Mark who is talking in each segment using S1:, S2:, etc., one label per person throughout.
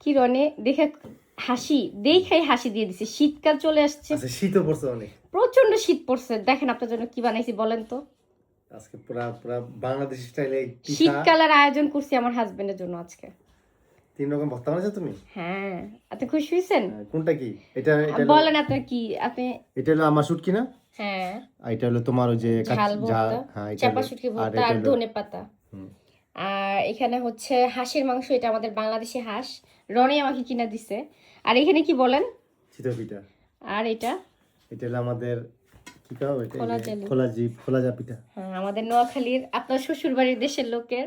S1: কি রনে? দেখে হাসি দেখাই হাসি দিয়ে দিছে। শীতকাল চলে আসছে।
S2: আচ্ছা শীতও পড়ছে অনেক।
S1: প্রচণ্ড শীত পড়ছে। দেখেন আপনার জন্য কি বানাইছি বলেন তো।
S2: আজকে পুরা পুরা বাংলাদেশি স্টাইলে
S1: শীতকালের আয়োজন করছি আমার হাজবেন্ডের জন্য আজকে।
S2: তিন রকম ভর্তা বানাইছো তুমি?
S1: হ্যাঁ। আপনি খুশি হয়েছেন?
S2: হ্যাঁ, কোনটা কি? এটা এটা
S1: বলেন আপনার কি আপনি
S2: এটা হলো আমার শুটকি না?
S1: হ্যাঁ।
S2: এটা হলো তোমার ওই যে
S1: ঝাল ভর্তা।
S2: হ্যাঁ এটা
S1: চাপা শুটকি ভর্তা আর
S2: হলো-
S1: ধনে পাতা
S2: হুম।
S1: আর এখানে হচ্ছে হাঁসের মাংস এটা আমাদের বাংলাদেশি হাঁস। রনি আমাকে কিনা দিছে। আর এখানে কি বলেন?
S2: চিতপিঠা
S1: আর এটা?
S2: এটা হলো আমাদের কি কাও? এটা
S1: খোলা
S2: এই খোলা জি পিঠা।
S1: হ্যাঁ আমাদের নোয়াখালীর আপনার শ্বশুর বাড়ির দেশের লোকের।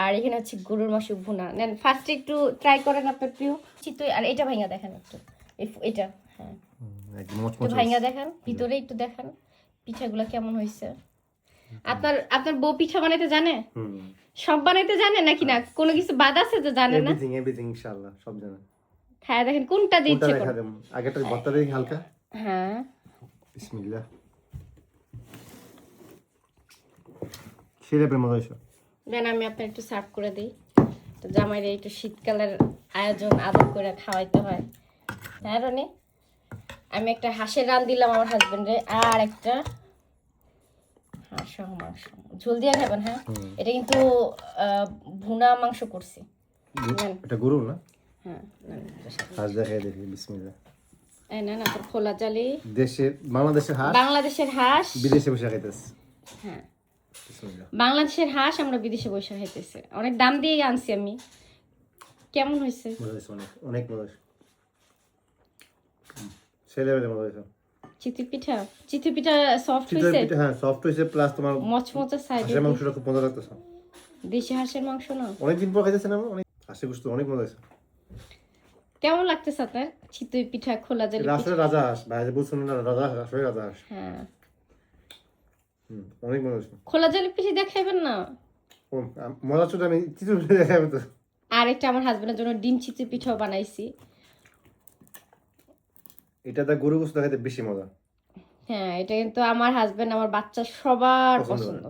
S1: আর এখানে হচ্ছে গরুর মাংস ভুনা। নেন ফার্স্টে একটু ট্রাই করেন আপনার প্রিয় চিতই। আর এটা ভাইঙ্গা দেখেন একটু। এটা হ্যাঁ। একটু ভাইঙ্গা দেখান ভিতরে একটু দেখান। পিঠাগুলো কেমন হয়েছে। আপনার আপনার বউ পিঠা বানাইতে জানে?
S2: হুম।
S1: সব বানাইতে জানে নাকি না? কোনো কিছু বাদ আছে যে জানে না?
S2: এভরিথিং এভরিথিং ইনশাআল্লাহ সব জানা।
S1: হ্যাঁ দেখেন কোনটা
S2: কোনটা
S1: দিচ্ছে
S2: দেখা দেব? আগেটা ভর্তা দেখি হালকা?
S1: হ্যাঁ।
S2: বিসমিল্লাহ। সেরে প্রেম হয়েছে।
S1: দেন আমি আপনার একটু সার্ভ করে দিই। তো জামাইরে একটু শীতকালের আয়োজন আদর করে খাওয়াইতে হয়। হ্যাঁ রনি? আমি একটা হাঁসের রান দিলাম আমার হাজবেন্ডে আর একটা সহ মাংস ঝোল দিয়ে খাবেন হ্যাঁ? এটা কিন্তু ভুনা মাংস করছি।
S2: এটা গরু না?
S1: হ্যাঁ
S2: দেখাই দেখি বিসমিল্লাহ।
S1: এই খোলা জালি।
S2: দেশে বাংলাদেশের হাঁস?
S1: বাংলাদেশের হাঁস।
S2: বিদেশে বসে খাইতেছে।
S1: হ্যাঁ। বাংলাদেশের হাঁস আমরা বিদেশে বসে খাইতেছে। অনেক দাম দিয়ে আনছি আমি। কেমন হয়েছে?
S2: অনেক অনেক মজা হয়েছে।
S1: চিতই পিঠা? চিতই পিঠা সফট
S2: চিতই
S1: হয়েছে
S2: পিঠা হ্যাঁ সফট প্লাস তোমার
S1: মচমচে সাইডে
S2: হাঁসের মাংসটা খুব মজা লাগতেছে।
S1: দেশি হাঁসের মাংস না?
S2: অনেকদিন পর খাইতেছে না অনেক হাঁসের গুস্ত অনেক মজা
S1: কেমন লাগতেছে আপনার চিতই পিঠা খোলা জালি
S2: এটা? আসলে রাজা হাঁস ভাই যে বলছেন না রাজা হাঁস রাজা হাঁস।
S1: হ্যাঁ।
S2: অনেক মজা হয়েছে
S1: খোলা জালি পিঠা দেখাইবেন না?
S2: মজা ছোট আমি চিতই পিঠা দেখাবো তো।
S1: আর একটা আমার হাজবেন্ডের জন্য ডিম চিতই পিঠাও বানাইছি।
S2: এটাতে গরু গোস্ত খাইতে বেশি মজা।
S1: হ্যাঁ এটা কিন্তু আমার হাজবেন্ড আমার বাচ্চা সবার
S2: পছন্দ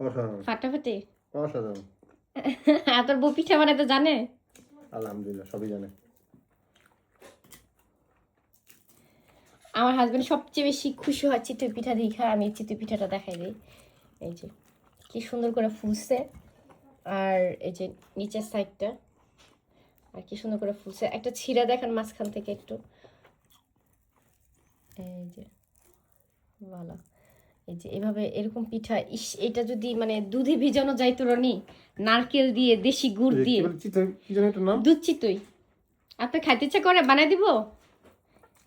S2: অসাধারণ।
S1: ফাটাফাটি?
S2: অসাধারণ।
S1: আপনার বউ পিঠা বানাইতে জানে?
S2: আলহামদুলিল্লাহ সবই জানে।
S1: আমার হাজবেন্ড সবচেয়ে বেশি খুশি হয় চিতই পিঠা দেখা আমি চিতই পিঠাটা দেখাই দিই। এই যে কি সুন্দর করে ফুলছে। আর এই যে নিচের সাইডটা আর কি সুন্দর করে ফুলছে। একটা ছিঁড়া দেখান মাঝখান থেকে একটু। এই যে ভালো এই যে এভাবে এরকম পিঠা ইস এটা যদি মানে দুধে ভিজানো যাইতো রনি নারকেল দিয়ে দেশি গুড় দিয়ে। দুধ চিতই। আপনার খাইতে ইচ্ছা করে বানাই দিব?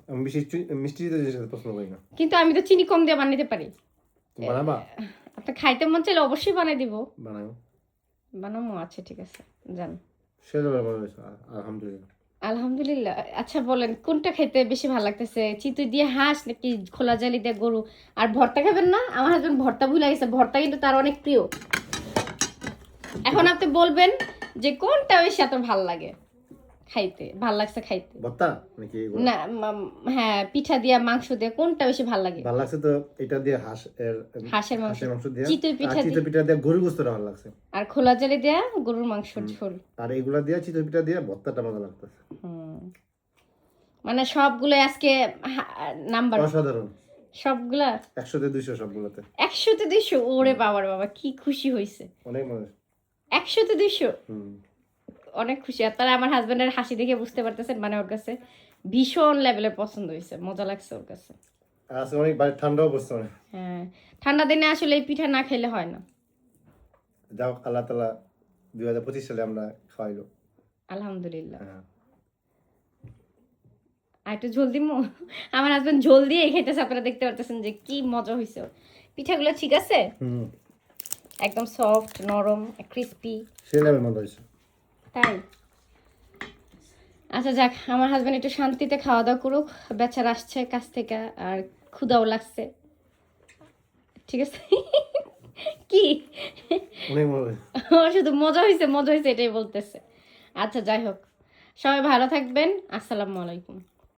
S2: আমি বেশি মিষ্টি জিনিস পছন্দ করি না।
S1: কিন্তু আমি তো চিনি কম দিয়ে বানাইতে পারি।
S2: বানাবা?
S1: আপনার খাইতে মন চাইলে অবশ্যই বানাই দিব।
S2: বানাও
S1: বানামো আচ্ছা ঠিক আছে জান
S2: সেটা আলহামদুলিল্লাহ।
S1: আলহামদুলিল্লাহ। আচ্ছা বলেন, কোনটা খাইতে বেশি ভালো লাগতেছে? চিতুই দিয়ে হাঁস নাকি খোলা জালি দিয়ে গরু? আর ভর্তা খাবেন না? আমার হাজবেন্ড ভর্তা ভুলে গেছে। ভর্তা কিন্তু তার অনেক প্রিয়। এখন আপনি বলবেন যে কোনটা বেশি এত ভালো লাগে? খাইতে ভালো লাগছে খাইতে।
S2: ভর্তা নাকি
S1: না হ্যাঁ পিঠা দিয়া মাংস দিয়ে কোনটা বেশি ভালো লাগে?
S2: ভালো লাগছে তো এটা দিয়ে হাঁস এর
S1: হাঁসের মাংস।
S2: হাঁসের মাংস দিয়ে।
S1: চিতই পিঠা
S2: চিতই পিঠা দিয়ে গরু গোস্তটা ভালো লাগছে।
S1: আর খোলা জালি দেয়া গরুর মাংস ঝোল।
S2: আর এগুলা দিয়ে চিতই পিঠা দিয়ে ভর্তাটা মজা লাগতেছে।
S1: মানে সবগুলো আজকে নাম্বার।
S2: অসাধারণ।
S1: সবগুলা?
S2: একশোতে দুইশো সবগুলোতে।
S1: একশোতে দুইশো? ওরে বাবার বাবা কি খুশি হয়েছে
S2: অনেক মজা
S1: একশোতে দুইশো?
S2: হুম।
S1: অনেক খুশি। আর তারা আমার হাজবেন্ডের হাসি দেখে বুঝতে পারতেছেন মানে ওর কাছে ভীষণ লেভেলের পছন্দ হয়েছে মজা লাগছে ওর কাছে।
S2: আজকে অনেক বাইরে ঠান্ডাও পড়ছে অনেক।
S1: হ্যাঁ ঠান্ডা দিনে আসলে এই পিঠা না খেলে হয় না।
S2: যাও আল্লাহ হাজার পঁচিশ সালে আমরা খাওয়াইলো।
S1: আলহামদুলিল্লাহ।
S2: হ্যাঁ।
S1: আর একটু ঝোল দিমু? আমার হাজবেন্ড ঝোল দিয়ে খেতেছে আপনারা দেখতে পারতেছেন যে কি মজা হয়েছে। পিঠাগুলো ঠিক আছে?
S2: হুম।
S1: একদম সফট নরম ক্রিস্পি
S2: সে লেভেল মজা হয়েছে
S1: তাই? আচ্ছা যাক আমার হাজব্যান্ড একটু শান্তিতে খাওয়া দাওয়া করুক। বেচার আসছে কাছ থেকে আর ক্ষুদাও লাগছে। ঠিক আছে? কি? শুধু মজা হয়েছে মজা হয়েছে এটাই বলতেছে। আচ্ছা যাই হোক। সবাই ভালো থাকবেন। আসসালামু আলাইকুম।